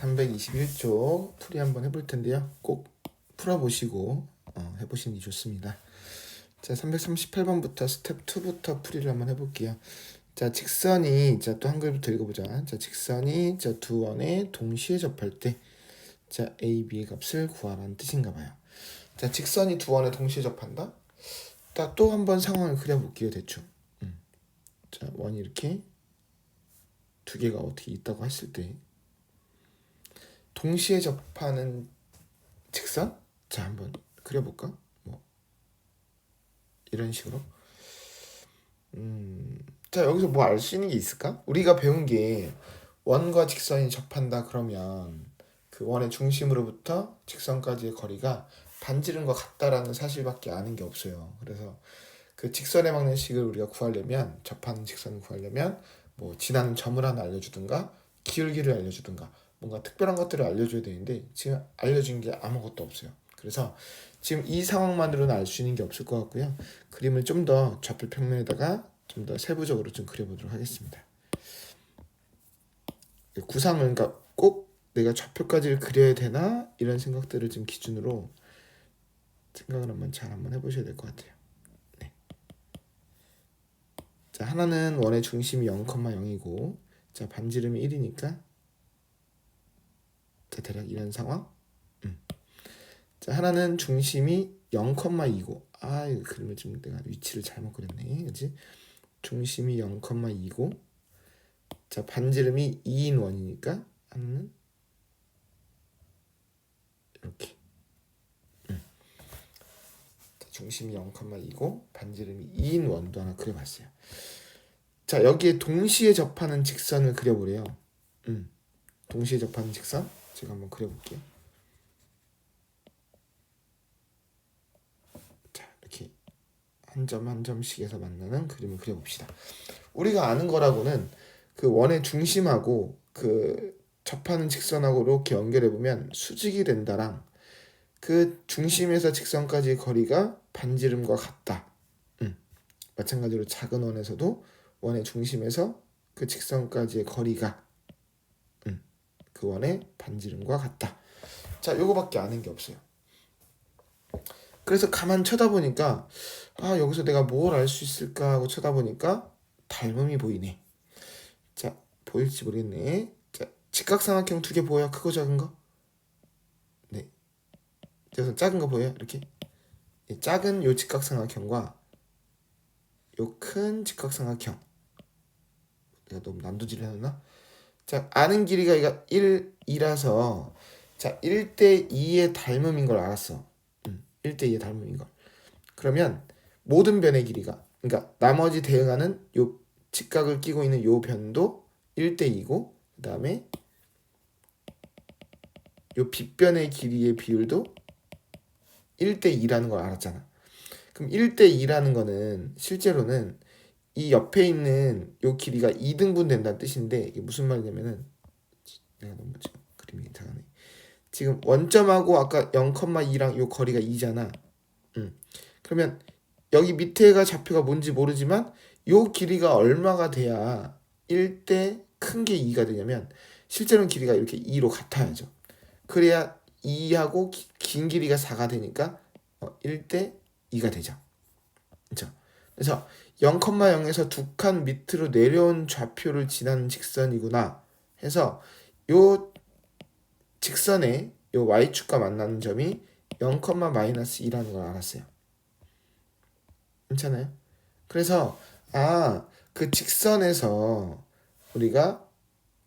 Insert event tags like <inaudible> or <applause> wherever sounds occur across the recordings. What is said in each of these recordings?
321쪽 풀이 한번 해볼 텐데요. 꼭 풀어보시고 어, 해보시는 게 좋습니다. 자, 338번부터 스텝 2부터 풀이를 한번 해볼게요. 자, 직선이 자 또 한글부터 읽어보자. 자, 직선이 자 두 원에 동시에 접할 때, 자 a, b의 값을 구하라는 뜻인가 봐요. 자, 직선이 두 원에 동시에 접한다. 자, 또 한번 상황을 그려볼게요, 대충. 음. 자, 원이 이렇게 두 개가 어떻게 있다고 했을 때, 동시에 접하는 직선? 자, 한번 그려볼까? 뭐 이런 식으로. 음, 자 여기서 뭐 알 수 있는 게 있을까? 우리가 배운 게 원과 직선이 접한다 그러면 그 원의 중심으로부터 직선까지의 거리가 반지름과 같다라는 사실밖에 아는 게 없어요. 그래서 그 직선에 막는 식을 우리가 구하려면 접하는 직선을 구하려면 뭐 지나는 점을 하나 알려주든가 기울기를 알려주든가 뭔가 특별한 것들을 알려줘야 되는데 지금 알려준 게 아무것도 없어요. 그래서 지금 이 상황만으로는 알 수 있는 게 없을 것 같고요. 그림을 좀 더 좌표 평면에다가 좀 더 세부적으로 좀 그려보도록 하겠습니다. 구상을 그러니까 꼭 내가 좌표까지를 그려야 되나 이런 생각들을 좀 기준으로 생각을 한번 잘 한번 해보셔야 될 것 같아요. 네. 자 하나는 원의 중심이 0,0이고 자 반지름이 1이니까 자 대략 이런 상황. 음. 자 하나는 중심이 0,2고 아 그림을 좀 내가 위치를 잘못 그렸네 그지 중심이 0,2고 자 반지름이 2인 원이니까 하나는 이렇게 음. 자, 중심이 0,2고 반지름이 2인 원도 하나 그려봤어요 자 여기에 동시에 접하는 직선을 그려보래요 음. 동시에 접하는 직선 제가 한번 그려볼게요 이렇게 한 점 한 점씩에서 만나는 그림을 그려봅시다. 우리가 아는 거라고는 그 원의 중심하고 그 접하는 직선하고 이렇게 연결해 보면 수직이 된다랑 그 중심에서 직선까지의 거리가 반지름과 같다. 음. 마찬가지로 작은 원에서도 원의 중심에서 그 직선까지의 거리가 음. 그 원의 반지름과 같다. 자, 요거밖에 아는 게 없어요. 그래서 가만 쳐다보니까 아 여기서 내가 뭘 알 수 있을까 하고 쳐다보니까 닮음이 보이네. 자 보일지 모르겠네. 자 직각삼각형 두 개 보여? 크고 작은 거? 네. 그래서 작은 거 보여요? 이렇게 이 작은 요 직각삼각형과 요 큰 직각삼각형. 내가 너무 난도질 해놨나? 자 아는 길이가 이가 1, 2라서 자 1대 2의 닮음인 걸 알았어. 1대 2의 닮음인 걸. 그러면 모든 변의 길이가 그러니까 나머지 대응하는 요 직각을 끼고 있는 요 변도 1대 2고 그다음에 요 빗변의 길이의 비율도 1대 2라는 걸 알았잖아. 그럼 1대 2라는 거는 실제로는 이 옆에 있는 요 길이가 2등분 된다는 뜻인데 이게 무슨 말이냐면은 내가 너무 지금 그림이 이상하네. 지금 원점하고 아까 0,2랑 요 거리가 2잖아. 음. 그러면 여기 밑에가 좌표가 뭔지 모르지만 요 길이가 얼마가 돼야 1대 큰 게 2가 되냐면 실제로는 길이가 이렇게 2로 같아야죠. 그래야 2하고 기, 긴 길이가 4가 되니까 어, 1대 2가 되죠. 그렇죠? 그래서 0,0에서 두 칸 밑으로 내려온 좌표를 지나는 직선이구나 해서 요 직선의 요 y축과 만나는 점이 0,-2라는 걸 알았어요. 괜찮아요? 그래서 아, 그 직선에서 우리가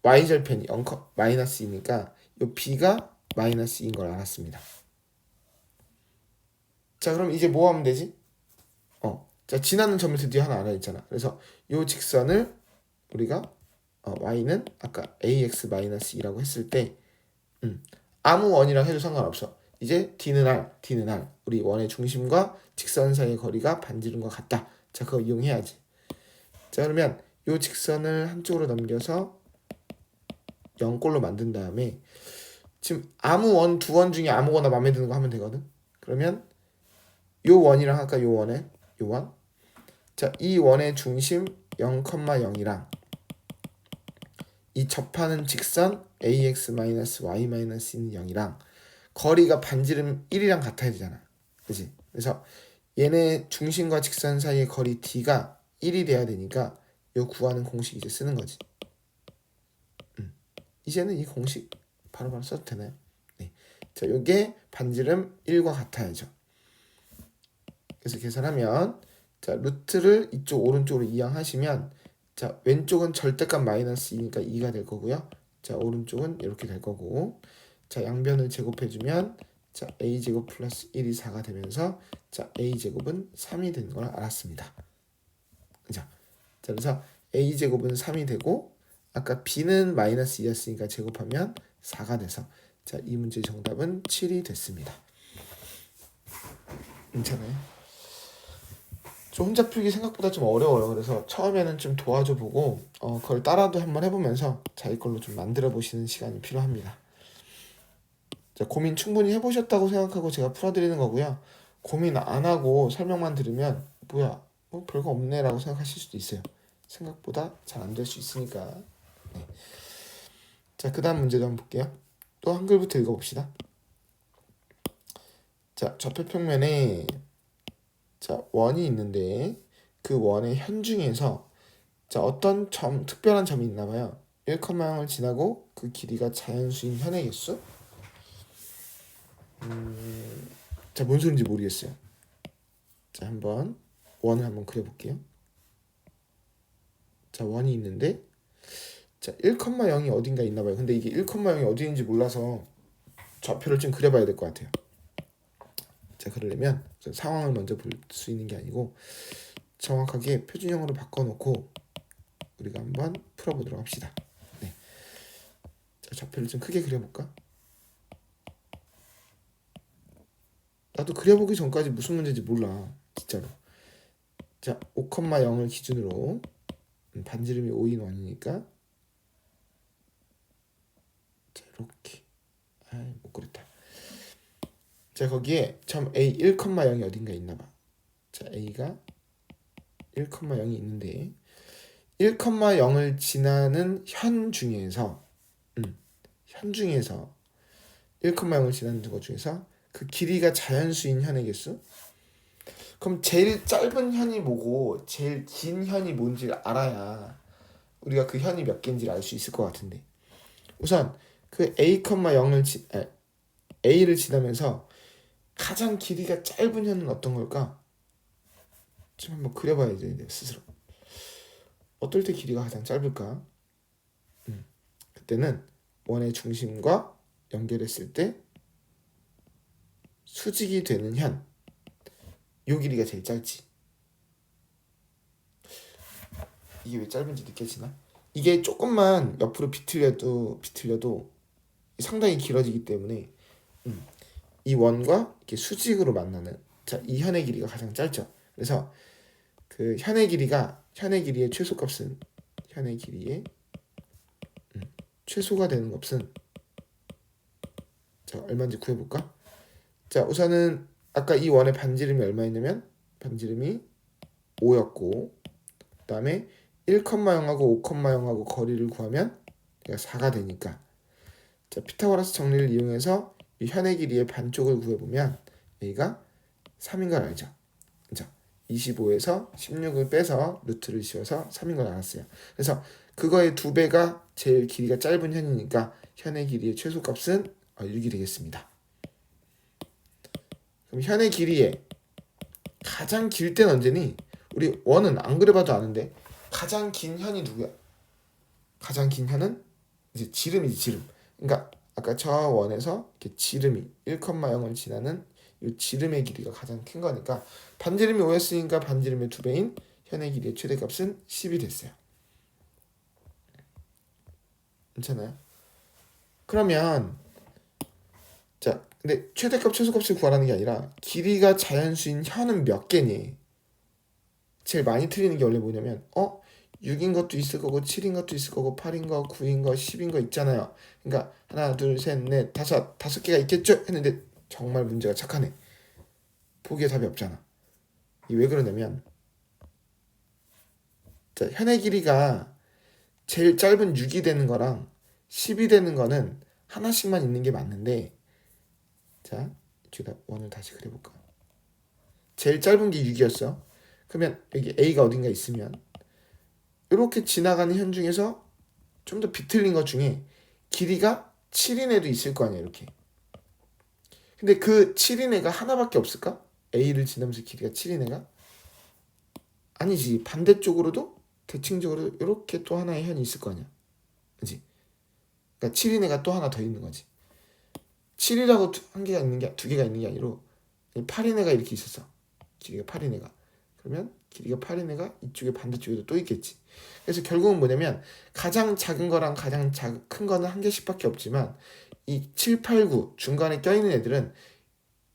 y절편이 0, 마이너스이니까 요 b가 마이너스인 걸 알았습니다. 자, 그럼 이제 뭐 하면 되지? 어, 자, 지나는 점을 드디어 하나 알아있잖아. 그래서 요 직선을 우리가 어, y는 아까 ax-2라고 했을 때 음, 아무 원이랑 해도 상관없어. 이제 d는 r, d는 r. 우리 원의 중심과 직선 사이의 거리가 반지름과 같다. 자, 그거 이용해야지. 자, 그러면 요 직선을 한쪽으로 넘겨서 0꼴로 만든 다음에 지금 아무 원, 두 원 중에 아무거나 마음에 드는 거 하면 되거든. 그러면 요 원이랑 아까 요 원에 요 원. 자, 이 원의 중심 0,0이랑 이 접하는 직선 ax-y-는 0이랑 거리가 반지름 1이랑 같아야 되잖아. 그지? 그래서 얘네 중심과 직선 사이의 거리 d가 1이 돼야 되니까 요 구하는 공식 이제 쓰는 거지. 음. 이제는 이 공식 바로바로 써도 되나요? 네. 자, 요게 반지름 1과 같아야죠. 그래서 계산하면 자, 루트를 이쪽 오른쪽으로 이항하시면 자, 왼쪽은 절대값 마이너스 2니까 2가 될 거고요. 자, 오른쪽은 이렇게 될 거고. 자, 양변을 제곱해 주면 자, a 제곱 플러스 1이 4가 되면서 자, a 제곱은 3이 되는 걸 알았습니다. 자, 자, 그래서 a 제곱은 3이 되고 아까 b는 마이너스 2였으니까 제곱하면 4가 돼서 자, 이 문제 정답은 7이 됐습니다. 괜찮아요? 좀 혼자 풀기 생각보다 좀 어려워요. 그래서 처음에는 좀 도와줘 보고 어, 그걸 따라도 한번 해보면서 자기 걸로 좀 만들어 보시는 시간이 필요합니다. 자, 고민 충분히 해보셨다고 생각하고 제가 풀어드리는 거고요. 고민 안 하고 설명만 들으면 뭐야 뭐 별거 없네라고 생각하실 수도 있어요. 생각보다 잘 안 될 수 있으니까. 네. 자, 그 다음 문제도 한번 볼게요. 또 한글부터 읽어봅시다. 자, 좌표 평면에 자, 원이 있는데 그 원의 현중에서 자, 어떤 점, 특별한 점이 있나 봐요. 1,0을 지나고 그 길이가 자연수인 현의 개수? 음, 자, 뭔 소리인지 모르겠어요. 자, 한번 원을 한번 그려볼게요. 자, 원이 있는데 자, 1,0이 어딘가 있나 봐요. 근데 이게 1,0이 어디 있는지 몰라서 좌표를 좀 그려봐야 될 것 같아요. 자, 그러려면 상황을 먼저 볼 수 있는 게 아니고 정확하게 표준형으로 바꿔놓고 우리가 한번 풀어보도록 합시다. 네. 자, 좌표를 좀 크게 그려볼까? 나도 그려보기 전까지 무슨 문제인지 몰라. 진짜로. 자, 5,0을 기준으로 음, 반지름이 5인 원이니까 자, 이렇게. 아이, 못 그렸다. 자, 거기에 점 A 1,0이 어딘가 있나 봐. 자, A가 1,0이 있는데 1,0을 지나는 현 중에서 음, 현 중에서 1,0을 지나는 것 중에서 그 길이가 자연수인 현의 개수? 그럼 제일 짧은 현이 뭐고 제일 긴 현이 뭔지 알아야 우리가 그 현이 몇 개인지를 알 수 있을 것 같은데 우선 그 a, 0을 지, 아, a를 지나면서 가장 길이가 짧은 현은 어떤 걸까? 좀 한번 그려봐야 돼 스스로 어떨 때 길이가 가장 짧을까? 음, 그때는 원의 중심과 연결했을 때 수직이 되는 현, 요 길이가 제일 짧지. 이게 왜 짧은지 느껴지나? 이게 조금만 옆으로 비틀려도 비틀려도 상당히 길어지기 때문에 음, 이 원과 이렇게 수직으로 만나는 자, 이 현의 길이가 가장 짧죠. 그래서 그 현의 길이가 현의 길이의 최소값은 현의 길이의 음, 최소가 되는 값은 자 얼마인지 구해 볼까? 자 우선은 아까 이 원의 반지름이 얼마였냐면 반지름이 5였고 그 다음에 1,0하고 5,0하고 거리를 구하면 얘가 4가 되니까 자 피타고라스 정리를 이용해서 이 현의 길이의 반쪽을 구해보면 여기가 3인 걸 알죠. 자 25에서 16을 빼서 루트를 씌워서 3인 걸 알았어요. 그래서 그거의 두 배가 제일 길이가 짧은 현이니까 현의 길이의 최소값은 6이 어, 되겠습니다. 그럼 현의 길이에 가장 길 때는 언제니? 우리 원은 안 그려봐도 아는데 가장 긴 현이 누구야? 가장 긴 현은 이제 지름이지 지름. 그러니까 아까 저 원에서 이렇게 지름이 1,0을 지나는 이 지름의 길이가 가장 큰 거니까 반지름이 5였으니까 반지름의 두 배인 현의 길이의 최대값은 10이 됐어요. 괜찮아요? 그러면 자 근데 최대값 최소값을 구하라는 게 아니라 길이가 자연수인 현은 몇 개니? 제일 많이 틀리는 게 원래 뭐냐면 어? 6인 것도 있을 거고 7인 것도 있을 거고 8인 거, 9인 거, 10인 거 있잖아요. 그러니까 하나, 둘, 셋, 넷, 다섯, 다섯 개가 있겠죠? 했는데 정말 문제가 착하네. 보기에 답이 없잖아. 이 왜 그러냐면 자, 현의 길이가 제일 짧은 6이 되는 거랑 10이 되는 거는 하나씩만 있는 게 맞는데 자 이쪽에다 원을 다시 그려볼까 제일 짧은 게 6이었어 그러면 여기 A가 어딘가 있으면 이렇게 지나가는 현 중에서 좀 더 비틀린 것 중에 길이가 7인 애도 있을 거 아니야 이렇게. 근데 그 7인 애가 하나밖에 없을까? A를 지나면서 길이가 7인 애가? 아니지. 반대쪽으로도 대칭적으로 이렇게 또 하나의 현이 있을 거 아니야. 그지? 그러니까 7인 애가 또 하나 더 있는 거지. 7이라고 한 개가 있는 게 두 개가 있는 게 아니로 8인 애가 이렇게 있었어. 길이가 8인 애가. 그러면 길이가 8인 애가 이쪽에 반대쪽에도 또 있겠지 그래서 결국은 뭐냐면 가장 작은 거랑 가장 작, 큰 거는 한 개씩밖에 없지만 이 7, 8, 9 중간에 껴있는 애들은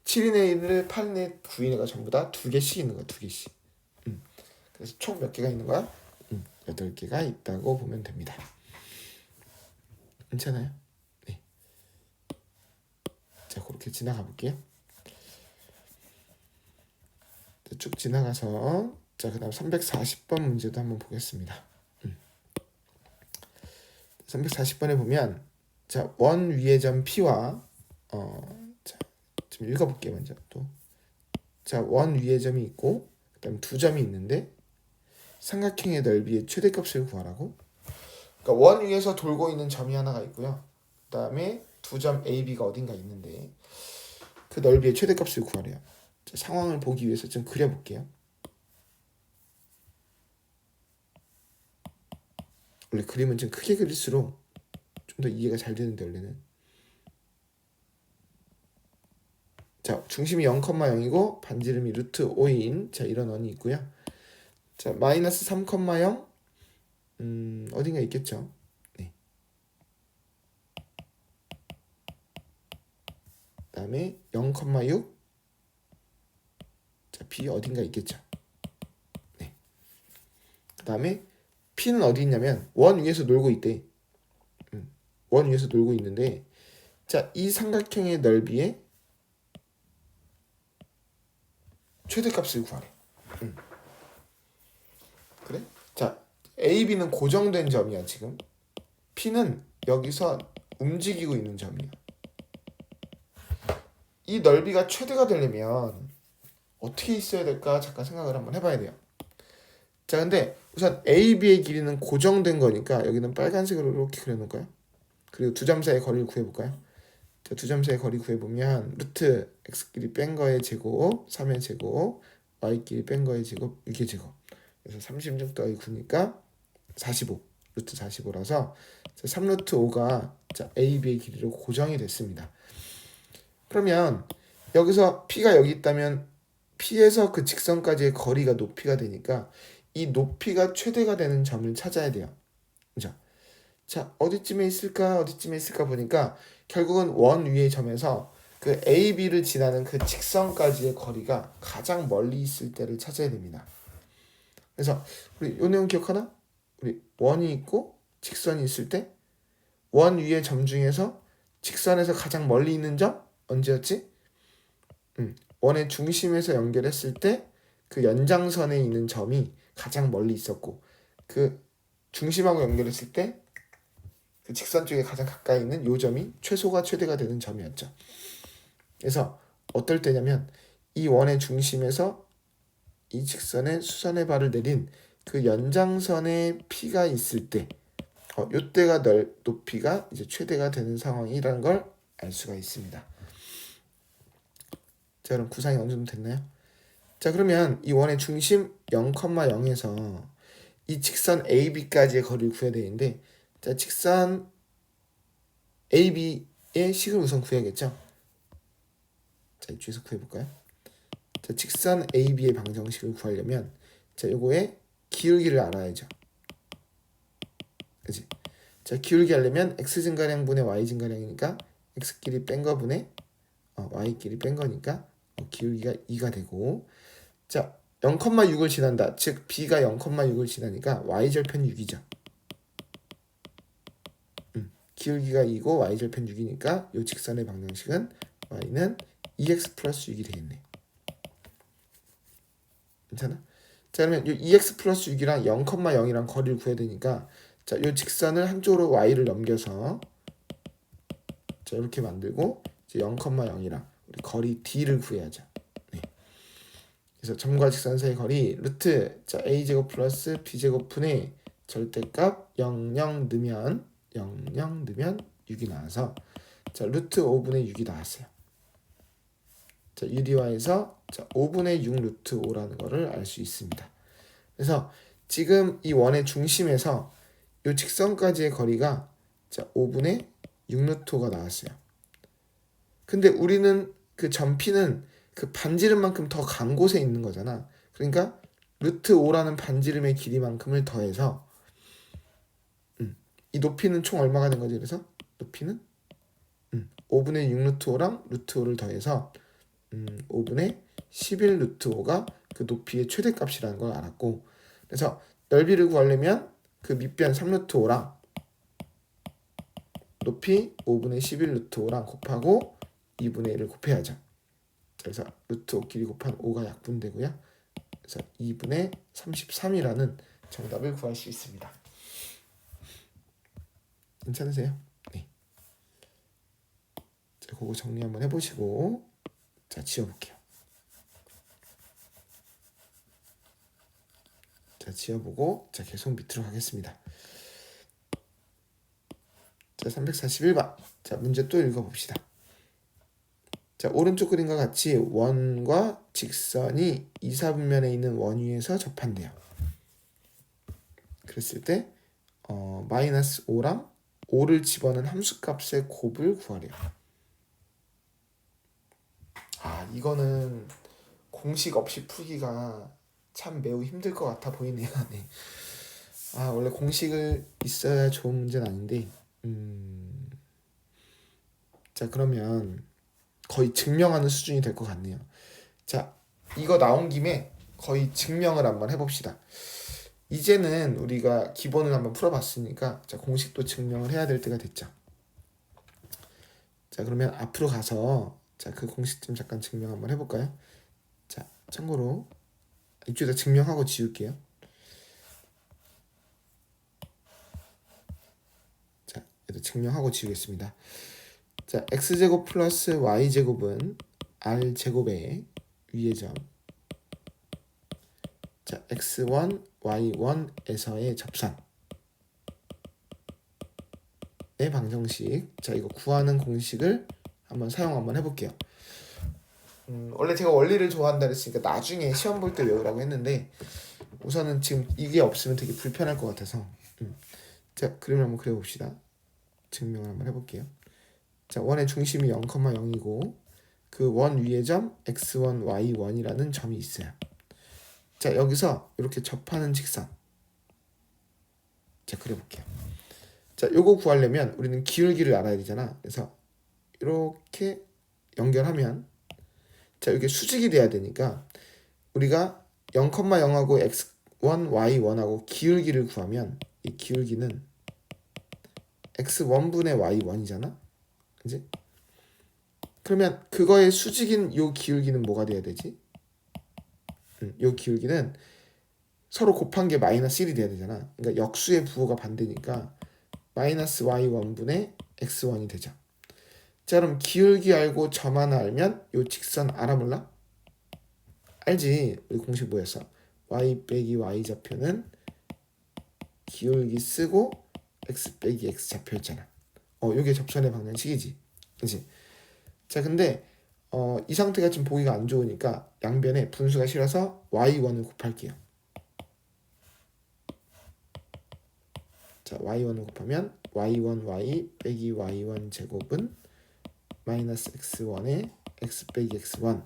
7인 애들, 8인 애, 9인 애가 전부 다 두 개씩 있는 거야 두 개씩 음. 그래서 총 몇 개가 있는 거야? 음, 8개가 있다고 보면 됩니다 괜찮아요? 네. 자 그렇게 지나가 볼게요 자, 쭉 지나가서 자 그 다음 340번 문제도 한번 보겠습니다. 음. 340번에 보면 자 원 위의 점 P와 어 자 좀 읽어볼게요 먼저 또 자 원 위의 점이 있고 그 다음 두 점이 있는데 삼각형의 넓이의 최대값을 구하라고. 그러니까 원 위에서 돌고 있는 점이 하나가 있고요. 그 다음에 두 점 A, B가 어딘가 있는데 그 넓이의 최대값을 구하래요. 자, 상황을 보기 위해서 좀 그려볼게요. 원래 그림은 좀 크게 그릴수록 좀 더 이해가 잘 되는데 원래는 자 중심이 0,0이고 반지름이 루트 5인 자 이런 원이 있고요 자 마이너스 3,0 음, 어딘가 있겠죠 네. 그 다음에 0,6 자, B 어딘가 있겠죠. 네. 그 다음에 P는 어디 있냐면 원 위에서 놀고 있대. 음, 원 위에서 놀고 있는데 자, 이 삼각형의 넓이의 최대값을 구하래. 음. 그래? 자, A, B는 고정된 점이야, 지금. P는 여기서 움직이고 있는 점이야. 이 넓이가 최대가 되려면 어떻게 있어야 될까 잠깐 생각을 한번 해봐야 돼요. 자, 근데 우선 A, B의 길이는 고정된 거니까 여기는 빨간색으로 이렇게 그려놓을까요? 그리고 두 점 사이의 거리를 구해볼까요? 자, 두 점 사이의 거리 구해보면 루트 x끼리 뺀 거의 제곱, 3의 제곱, y끼리 뺀 거의 제곱, 6의 제곱. 그래서 36 더하기 9니까 45, 루트 45라서 3루트 5가 자, A, B의 길이로 고정이 됐습니다. 그러면 여기서 P가 여기 있다면 P에서 그 직선까지의 거리가 높이가 되니까 이 높이가 최대가 되는 점을 찾아야 돼요. 그죠? 자, 어디쯤에 있을까? 어디쯤에 있을까 보니까 결국은 원 위의 점에서 그 A, B를 지나는 그 직선까지의 거리가 가장 멀리 있을 때를 찾아야 됩니다. 그래서 우리 요 내용 기억하나? 우리 원이 있고 직선이 있을 때 원 위의 점 중에서 직선에서 가장 멀리 있는 점 언제였지? 음, 원의 중심에서 연결했을 때 그 연장선에 있는 점이 가장 멀리 있었고 그 중심하고 연결했을 때 그 직선 쪽에 가장 가까이 있는 요 점이 최소가 최대가 되는 점이었죠. 그래서 어떨 때냐면 이 원의 중심에서 이 직선의 수선의 발을 내린 그 연장선에 P가 있을 때 어, 요때가 넓 높이가 이제 최대가 되는 상황이라는 걸 알 수가 있습니다. 자 그럼 구상이 어느 정도 됐나요? 자 그러면 이 원의 중심 0,0에서 이 직선 AB까지의 거리를 구해야 되는데 자 직선 AB의 식을 우선 구해야겠죠? 자 이쪽에서 구해볼까요? 자 직선 AB의 방정식을 구하려면 자 요거의 기울기를 알아야죠. 그지? 자 기울기 하려면 x 증가량분의 y 증가량이니까 x끼리 뺀 거분의 어, y끼리 뺀 거니까 어, 기울기가 2가 되고 자 0,6을 지난다. 즉 b가 0,6을 지나니까 y절편 6이죠. 음, 기울기가 2고 y절편 6이니까 이 직선의 방정식은 y는 2x 플러스 6이 되겠네. 괜찮아? 자 그러면 이 2x 플러스 6이랑 0,0이랑 거리를 구해야 되니까 자, 요 직선을 한쪽으로 y를 넘겨서 자, 이렇게 만들고 이제 0,0이랑 우리 거리 d를 구해야죠. 네. 그래서 점과 직선 사이 거리 루트 자 a 제곱 플러스 b 제곱 분의 절대값 0, 0 넣으면 0, 0 넣으면 6이 나와서 자 루트 5분의 6이 나왔어요. 자 유리화에서 자 5분의 6 루트 5라는 거를 알 수 있습니다. 그래서 지금 이 원의 중심에서 이 직선까지의 거리가 자 5분의 6 루트 5가 나왔어요. 근데 우리는 그 점피는 그 반지름만큼 더 간 곳에 있는 거잖아. 그러니까 루트 5라는 반지름의 길이만큼을 더해서 음, 이 높이는 총 얼마가 된 거지? 그래서 높이는 음, 5분의 6 루트 5랑 루트 5를 더해서 음, 5분의 11 루트 5가 그 높이의 최대값이라는 걸 알았고 그래서 넓이를 구하려면 그 밑변 3 루트 5랑 높이 5분의 11 루트 5랑 곱하고 2분의 1을 곱해야죠. 그래서 루트 5끼리 곱한 5가 약분되고요. 그래서 2분의 33이라는 정답을 구할 수 있습니다. 괜찮으세요? 네. 자, 그거 정리 한번 해보시고 자 지워볼게요. 자 지워보고 자 계속 밑으로 가겠습니다. 자 341번 자 문제 또 읽어봅시다. 자 오른쪽 그림과 같이 원과 직선이 이사분면에 있는 원 위에서 접한대요. 그랬을 때 어, 마이너스 5랑 5를 집어넣은 함수값의 곱을 구하래요. 아 이거는 공식 없이 풀기가 참 매우 힘들 것 같아 보이네요. <laughs> 네. 아 원래 공식을 있어야 좋은 문제는 아닌데 음... 자 그러면 거의 증명하는 수준이 될 것 같네요. 자 이거 나온 김에 거의 증명을 한번 해봅시다. 이제는 우리가 기본을 한번 풀어봤으니까 자 공식도 증명을 해야 될 때가 됐죠. 자 그러면 앞으로 가서 자 그 공식 좀 잠깐 증명 한번 해볼까요? 자 참고로 이쪽에다 증명하고 지울게요. 자 얘도 증명하고 지우겠습니다. 자 x제곱 플러스 y제곱은 r제곱의 위의 점. 자 x1 y1에서의 접선. 의 방정식. 자 이거 구하는 공식을 한번 사용 한번 해볼게요. 음, 원래 제가 원리를 좋아한다 그랬으니까 나중에 시험 볼 때 외우라고 했는데 우선은 지금 이게 없으면 되게 불편할 것 같아서 음. 자 그림을 한번 그려봅시다. 증명을 한번 해볼게요. 자 원의 중심이 0,0이고 그 원 위의 점 x1, y1이라는 점이 있어요. 자 여기서 이렇게 접하는 직선 자 그려볼게요. 자 요거 구하려면 우리는 기울기를 알아야 되잖아. 그래서 이렇게 연결하면 자 이게 수직이 돼야 되니까 우리가 0,0하고 x1, y1하고 기울기를 구하면 이 기울기는 x1분의 y1이잖아. 그지? 그러면 그거의 수직인 요 기울기는 뭐가 돼야 되지? 음, 요 기울기는 서로 곱한 게 마이너스 1이 돼야 되잖아. 그러니까 역수의 부호가 반대니까 마이너스 y1분의 x1이 되죠. 자 그럼 기울기 알고 점 하나 알면 요 직선 알아 몰라? 알지? 우리 공식 뭐였어? y 빼기 y 좌표는 기울기 쓰고 x 빼기 x 좌표였잖아. 어 요게 접선의 방정식이지. 그지? 자 근데 어, 이 상태가 좀 보기가 안 좋으니까 양변에 분수가 싫어서 y1을 곱할게요. 자 y1을 곱하면 y1y 빼기 y1 제곱은 마이너스 x1에 x 빼기 x1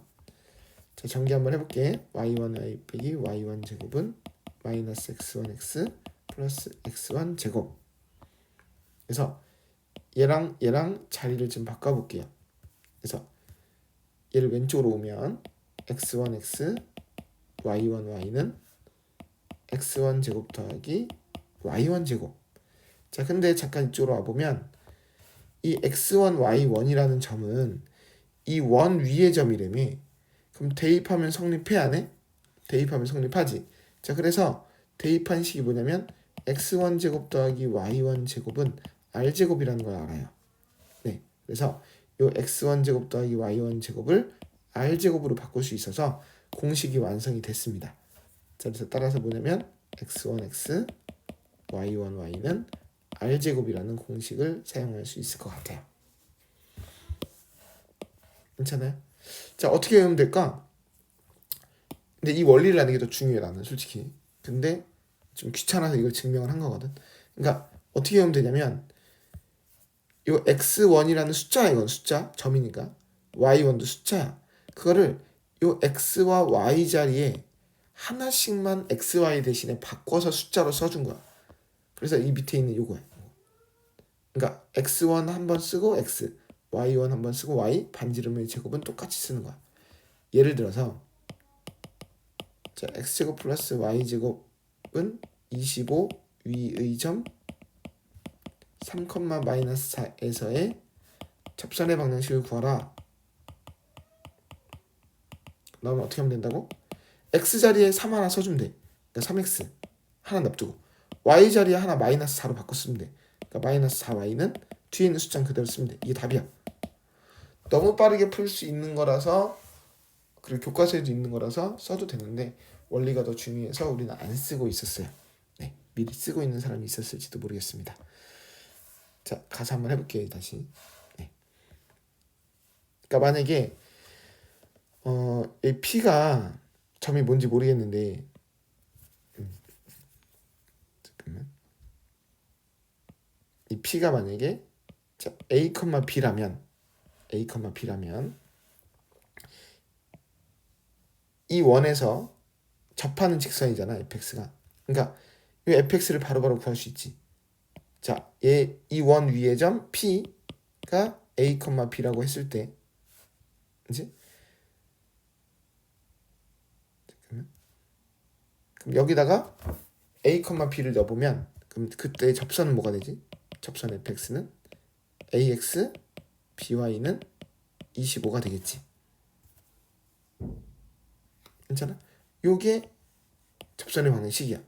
자 전개 한번 해볼게 y1y 빼기 y1 제곱은 마이너스 x1x 플러스 x1 제곱 그래서 얘랑 얘랑 자리를 좀 바꿔볼게요. 그래서 얘를 왼쪽으로 오면 x1x y1y는 x1 제곱 더하기 y1 제곱. 자 근데 잠깐 이쪽으로 와보면 이 x1, y1이라는 점은 이 원 위의 점이라며 그럼 대입하면 성립해 안 해? 대입하면 성립하지. 자 그래서 대입한 식이 뭐냐면 x1 제곱 더하기 y1 제곱은 r 제곱이라는 걸 알아요. 네, 그래서 요 x1 제곱 더하기 y1 제곱을 r 제곱으로 바꿀 수 있어서 공식이 완성이 됐습니다. 자, 그래서 따라서 뭐냐면 x1 x, y1 y는 r 제곱이라는 공식을 사용할 수 있을 것 같아요. 괜찮아요? 자, 어떻게 외우면 될까? 근데 이 원리를 아는 게 더 중요해 나는 솔직히. 근데 좀 귀찮아서 이걸 증명을 한 거거든. 그러니까 어떻게 외우면 되냐면 이 x1이라는 숫자야 이건 숫자 점이니까 y1도 숫자야. 그거를 요 x와 y 자리에 하나씩만 x, y 대신에 바꿔서 숫자로 써준 거야. 그래서 이 밑에 있는 요거야. 그러니까 x1 한 번 쓰고 x, y1 한 번 쓰고 y 반지름의 제곱은 똑같이 쓰는 거야. 예를 들어서 자 x 제곱 플러스 y 제곱은 25 위의 점 3, 마이너스 4에서의 접선의 방정식을 구하라. 나오면 어떻게 하면 된다고? x 자리에 3 하나 써주면 돼. 그러니까 3x 하나 납두고 y 자리에 하나 마이너스 4로 바꿔 쓰면 돼. 그러니까 마이너스 4y는 뒤에 있는 숫자는 그대로 쓰면 돼. 이게 답이야. 너무 빠르게 풀 수 있는 거라서 그리고 교과서에도 있는 거라서 써도 되는데 원리가 더 중요해서 우리는 안 쓰고 있었어요. 네, 미리 쓰고 있는 사람이 있었을지도 모르겠습니다. 자, 가서 한번 해볼게요 다시. 네. 그러니까 만약에 어, 이 P가 점이 뭔지 모르겠는데 음, 잠깐만 이 P가 만약에 자, A, B라면 A, B라면 이 원에서 접하는 직선이잖아 fx가 그러니까 이 fx를 바로바로 구할 수 있지 자, 얘 이 원 위의 점 p가 a, b라고 했을 때 이제 잠깐만. 그럼 여기다가 a, b를 넣어보면 그럼 그때 접선은 뭐가 되지? 접선 fx는 ax, by는 25가 되겠지. 괜찮아? 요게 접선의 방정식이야.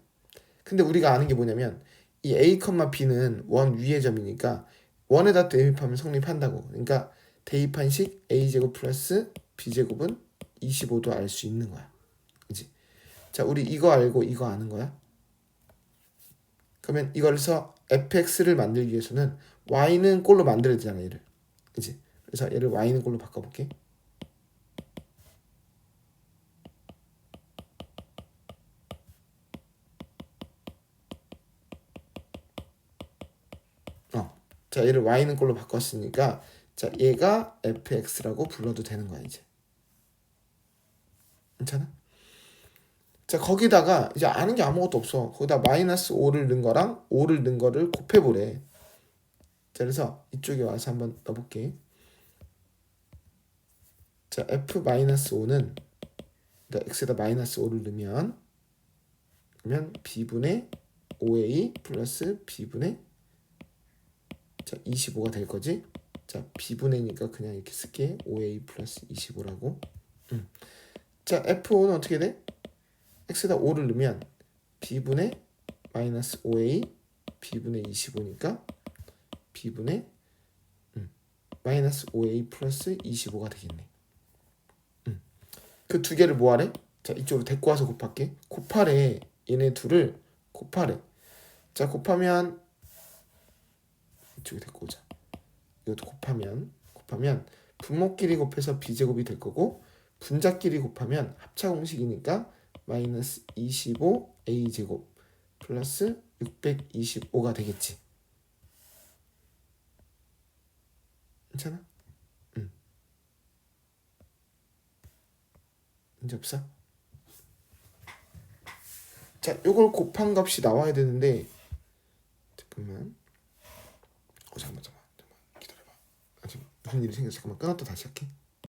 근데 우리가 아는 게 뭐냐면 이 a, b는 원 위의 점이니까 원에다 대입하면 성립한다고. 그러니까 대입한 식 a 제곱 플러스 b 제곱은 25도 알 수 있는 거야. 그지? 자, 우리 이거 알고 이거 아는 거야? 그러면 이걸서 fx를 만들기 위해서는 y는 꼴로 만들어야 되잖아, 얘를. 그지? 그래서 얘를 y는 꼴로 바꿔볼게. 자 얘를 y는 꼴로 바꿨으니까 자 얘가 fx라고 불러도 되는 거야 이제. 괜찮아? 자 거기다가 이제 아는 게 아무것도 없어. 거기다 마이너스 5를 넣은 거랑 5를 넣은 거를 곱해보래. 자 그래서 이쪽에 와서 한번 넣어볼게. 자 f 마이너스 5는 그러니까 x에다 마이너스 5를 넣으면 그러면 b분의 5a 플러스 b분의 자 25가 될 거지 자 b분의니까 그냥 이렇게 쓸게 5a 플러스 25라고 음. 자 f5는 어떻게 돼? x에다 5를 넣으면 b분의 마이너스 5a b분의 25니까 b분의 음. 마이너스 5a 플러스 25가 되겠네 음. 그 두 개를 뭐하래? 자 이쪽으로 데리고 와서 곱할게 곱하래 얘네 둘을 곱하래 자 곱하면 이쪽에 데리고 오자. 이것도 곱하면 곱하면 분모끼리 곱해서 b제곱이 될 거고 분자끼리 곱하면 합차 공식이니까 마이너스 25 a제곱 플러스 625가 되겠지. 괜찮아? 응. 문제 없어? 자, 요걸 곱한 값이 나와야 되는데 잠깐만. 어 잠깐만. 잠깐만, 기다려봐. 아, 지금 무슨 일이 생겼어? 잠깐만 끊었다 다시 할게